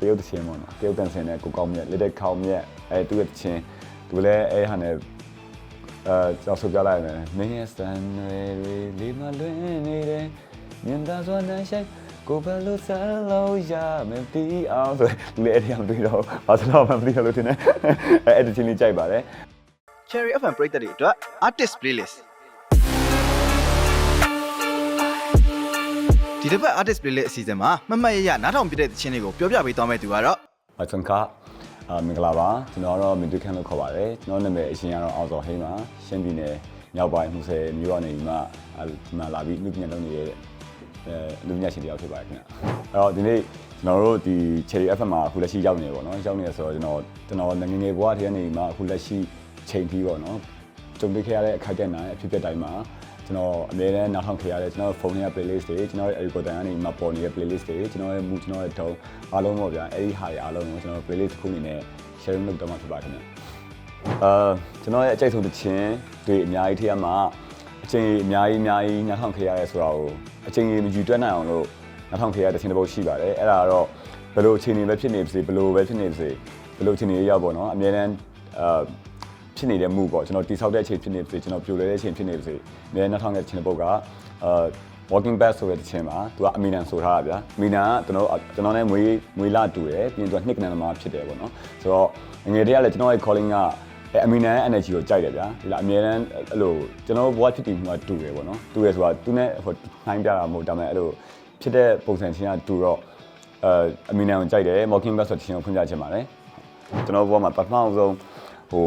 တရုတ်တချင်းပေါ့နော်တရုတ်တန်စင်နဲ့ကိုကောင်းမြတ်လက်တဲ့ခေါင်းမြတ်အဲသူ့ရဲ့တချင်းသူလည်းအဲဟာနဲ့အဲကြောက်ဆိုပြလိုက်မယ်မင်းရဲ့စံတွေလေးမလွင်နေတယ်မြင်သာစွာနဲ့ရှိုက်ကိုဘယ်လိုဆန်းလို့ရမသိအောင်ဆိုလူလည်းအဲ့ဒီအောင်တွေ့တော့ဘာသာမှမသိလို့ထင်တယ်အဲအဲ့ဒီချင်းလေးကြိုက်ပါတယ် Cherry FM ပရိသတ်တွေအတွက် artist playlist ဒီတစ်ပတ် artist playlist အစီအစဉ်မှာမတ်မတ်ရရနားထောင်ပြတဲ့သချင်းတွေကိုပြောပြပေးသွားမယ့်သူကတော့အချန်ကာအာမင်္ဂလာပါကျွန်တော်ကတော့မင်တူခန့်လို့ခေါ်ပါတယ်ကျွန်တော်နာမည်အရှင်ကတော့အောင်စောဟိန်းပါရှမ်းပြည်နယ်မြောက်ပိုင်းမှုဆယ်မြို့ကနေဒီမှာဒီမှာလာပြီးလူပညာလုပ်နေတဲ့အဲလူပညာရှင်တယောက်ဖြစ်ပါတယ်ခင်ဗျအဲ့တော့ဒီနေ့ကျွန်တော်တို့ဒီ Cherry FM မှာအခုလက်ရှိရောက်နေပေါ့နော်ရောက်နေရဆိုတော့ကျွန်တော်ကျွန်တော်ငငယ်ဘဝတည်းကနေမှအခုလက်ရှိချိန်ပြီးပေါ့နော်ကြုံတွေ့ခဲ့ရတဲ့အခက်အခဲနိုင်အဖြစ်ဖြစ်တိုင်းမှာ ကျွန်တော်အများနဲ့နောက်ထောင်ခဲ့ရတဲ့ကျွန်တော်ဖုန်းထဲက playlist တွေကျွန်တော်ရဲ့ algorithm ကနေမှပေါ်နေတဲ့ playlist တွေကျွန်တော်ရဲ့ mood ကျွန်တော်ရဲ့ tone အားလုံးပေါ့ဗျာအဲ့ဒီဟာတွေအားလုံးကိုကျွန်တော် playlist တစ်ခုအနေနဲ့ sharing လုပ်တော့မှာဖြစ်ပါခင်ဗျအာကျွန်တော်ရဲ့အကြိုက်ဆုံးတစ်ချင်းတွေအများကြီးထဲမှာအချိန်အများကြီးအများကြီးနောက်ထောင်ခဲ့ရတဲ့ဆိုတာကိုအချိန်ကြီးမယူတွက်နိုင်အောင်လို့နောက်ထောင်ခဲ့ရတဲ့ချင်းတစ်ပုတ်ရှိပါတယ်အဲ့ဒါကတော့ဘယ်လိုအချိန်တွေပဲဖြစ်နေပါစေဘယ်လိုပဲဖြစ်နေပါစေဘယ်လိုအချိန်တွေရောက်ပေါ့နော်အများတန်းအာ ဖြစ်နေတဲ့မှုပေါ့ကျွန်တော်တိဆောက်တဲ့အချိန်ဖြစ်နေပါစေကျွန်တော်ပြိုလဲတဲ့အချိန်ဖြစ်နေပါစေအများနောက်ထောင်တဲ့ချင်းတစ်ပုတ်ကအာ walking back ဆိုတဲ့တခြင်းမှာသူကအမီနန်ဆိုထားတာဗျာအမီနန်ကကျွန်တော်ကျွန်တော်နဲ့မွေးမွေးလာတူတယ်ပြီးရင်သူကနှစ်ကနန်သမားဖြစ်တယ်ပေါ့နော်ဆိုတော့ငယ်တည်းကလည်းကျွန်တော်ရဲ့ calling ကအဲအမီနန်ရဲ့ energy ကိုကြိုက်တယ်ဗျာဒီလားအမြဲတမ်းအဲ့လိုကျွန်တော်ဘဝဖြစ်တည်မှုကတူတယ်ပေါ့နော်တူတယ်ဆိုတာသူနဲ့ဟိုနှိုင်းပြတာမဟုတ်ဒါပေမဲ့အဲ့လိုဖြစ်တဲ့ပုံစံချင်းကတူတော့အဲအမီနန်ကိုကြိုက်တယ် walking back ဆိုတဲ့တခြင်းကိုဖွင့်ပြချင်ပါတယ်ကျွန်တော်ဘဝမှာပထမဆုံးဟို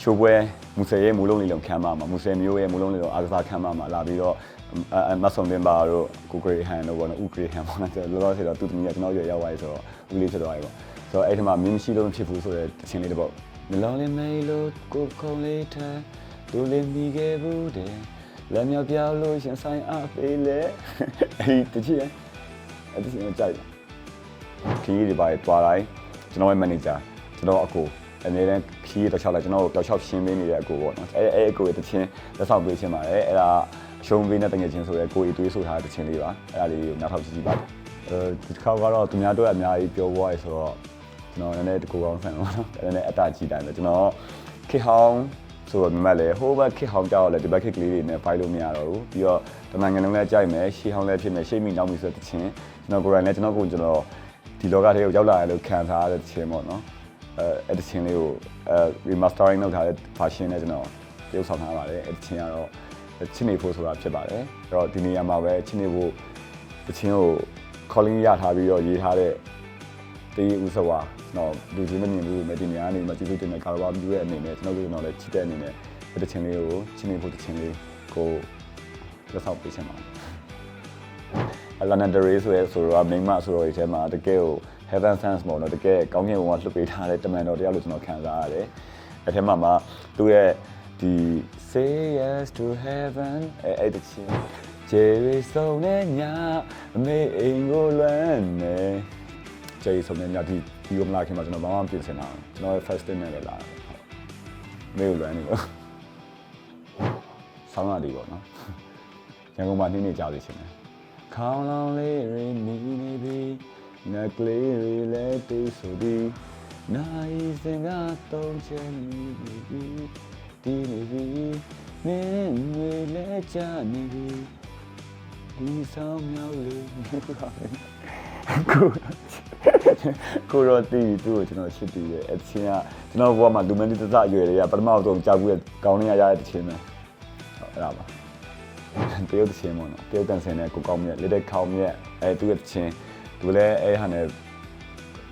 ရှိုးပွဲမူဆယ်ရဲ့မူလုံးလေးလုံးခမ်းမမှာမူဆယ်မျိုးရဲ့မူလုံးလေးလုံးအားကစားခမ်းမမှာလာပြီးတော့အမဆုံတင်ပါတို့ကိုဂရေဟန်တို့ပေါ့နော်ဥဂရေဟန်ပေါ့နော်လောလောဆယ်တော့သူတမီးကကျွန်တော်ရွယ်ရောက်သွားပြီဆိုတော့ဦးလေးဖြစ်သွားပြီပေါ့ဆိုတော့အဲ့ဒီမှာမင်းမရှိလို့မဖြစ်ဘူးဆိုတဲ့တခြင်းလေးတစ်ပုတ်မလောင်လေးမေးလို့ကိုခုံလေးထမ်းသူလေးမိခဲ့ဘူးတဲ့လက်မြောက်ပြောက်လို့ရှင်ဆိုင်အားပေးလေအဲ့ဒီတခြင်းအဲ့ဒီတခြင်းကိုကြိုက်တယ်ခီးဒီပါတွားတိုင်းကျွန်တော်ရဲ့ manager ကျွန်တော်အကို အမြဲတမ်းခီးတစ်ချောက်လိုက်ကျွန်တော်တို့တောက်ချောက်ရှင်းပေးနေတဲ့အကိုပေါ့နော်အဲအဲအကိုရဲ့တခြင်းလက်ဆောင်ပေးခြင်းပါတယ်အဲ့ဒါရှုံးပေးတဲ့တငယ်ချင်းဆိုရဲကိုအသွေးဆိုထားတဲ့တခြင်းလေးပါအဲ့ဒါလေးကိုနောက်ထောက်ကြည့်ကြည့်ပါအဲဒီတစ်ခါကတော့သူများတို့အများကြီးပြောပွားရဆိုတော့ကျွန်တော်လည်းတကူကောင်းဆန်တော့နော်အဲ့ဒါနဲ့အတားကြည့်တိုင်းပဲကျွန်တော်ခေဟောင်းဆိုတော့မြမလဲဟိုဘက်ခေဟောင်းကြောက်လဲဒီဘက်ခေကလေးတွေနဲ့ဖိုင်လို့မရတော့ဘူးပြီးတော့တမန်ငယ်လုံးလည်းကြိုက်မယ်ရှေးဟောင်းလည်းဖြစ်မယ်ရှေးမိနောက်မိဆိုတဲ့တခြင်းကျွန်တော်ကိုယ်တိုင်လည်းကျွန်တော်ကိုကျွန်တော်ဒီလောကထဲကိုရောက်လာရလို့ခံစားရတဲ့တခြင်းပေါ့နော် အဲအဲ့ဒီချင်းလေးကိုအဲ remastering လုပ်ထားတဲ့ version နဲ့ကျွန်တော်ပြုတ်ဆောင်ထားပါတယ်အဲ့ဒီချင်းကတော့ချစ်နေဖို့ဆိုတာဖြစ်ပါတယ်အဲ့တော့ဒီနေရာမှာပဲချစ်နေဖို့တချင်းကို calling ရထားပြီးတော့ရေးထားတဲ့တေးဥစဝါတော့လူချင်းမမြင်ဘူးမဒီနေရာနေမှာကျေးဇူးတင်တဲ့ကာရဘာမြူရဲ့အနေနဲ့ကျွန်တော်တို့ကျွန်တော်လည်းချစ်တဲ့အနေနဲ့ဒီတချင်းလေးကိုချစ်နေဖို့တချင်းလေးကိုလက်ဆောင်ပေးချင်ပါတယ် အလာနာဒရေးဆိုရဲဆိုတော့မိမဆိုတော့ဒီထဲမှာတကယ်ကို heaven sense ပေါ့နော်တကယ်ကောင်းကင်ဘုံကလွှတ်ပေးထားတဲ့တမန်တော်တရားလို့ကျွန်တော်ခံစားရတယ်အဲထဲမှာမှသူ့ရဲ့ဒီ say yes to heaven အဲအဲ့တချင်းဂျေရီဆုံးနဲ့ညာအမေအိမ်ကိုလွမ်းနေဂျေရီဆုံးနဲ့ညာဒီဒီကိုမလာခင်မှာကျွန်တော်ဘာမှပြင်ဆင်တာကျွန်တော်ရဲ့ first day နဲ့လည်းလာတယ်ဟုတ်မေကိုလွမ်းနေလို့ဆောင်းလာဒီပေါ့နော်ရန်ကုန်မှာနှင်းနေကြသေးရှင်တယ် ခေါင်းလောင်လေးရင်းနေနေပြီနက်ကလေးတွေလည်းတူဆိုပြီးနိုင်စင်ကတုံးချင်နေပြီဒီနေပြီမင်းတွေလည်းကြနေပြီဒီဆောင်မြောက်လေးကိုကိုရောတီးသူ့ကိုကျွန်တော်ရှစ်တီးတယ်အချင်းကကျွန်တော်ဘဝမှာလူမင်းတစအရွယ်တွေကပထမဆုံးကြောက်ဘူးကောင်းနေရရတဲ့ချင်းပဲဟုတ်အဲ့ဒါပါ တရုတ်ချင်းပေါ့နော်တရုတ်ကန်ဆင်နဲ့ကိုကောင်းမြတ်လက်တဲ့ခေါင်းမြတ်အဲသူ့ရဲ့ချင်းသူလည်းအဲဟာနဲ့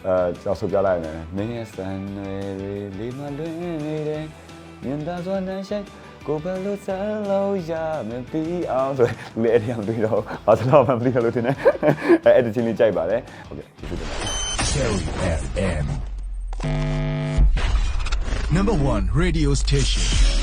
အဲကြောက်ဆိုပြလိုက်မယ်မင်းရဲ့စံတွေလေးမလွင်နေတယ်မြင်သာစွာနဲ့ရှိကိုဘယ်လိုဆန်းလို့ရမသိအောင်ဆိုလူလည်းအဲ့ဒီအောင်တွေ့တော့ဘာသာမှမသိတော့လို့ထင်တယ်အဲအဲ့ဒီချင်းလေးကြိုက်ပါတယ်ဟုတ်ကဲ့ကျေးဇူးတင်ပါတယ် Cherry FM. Number one radio station.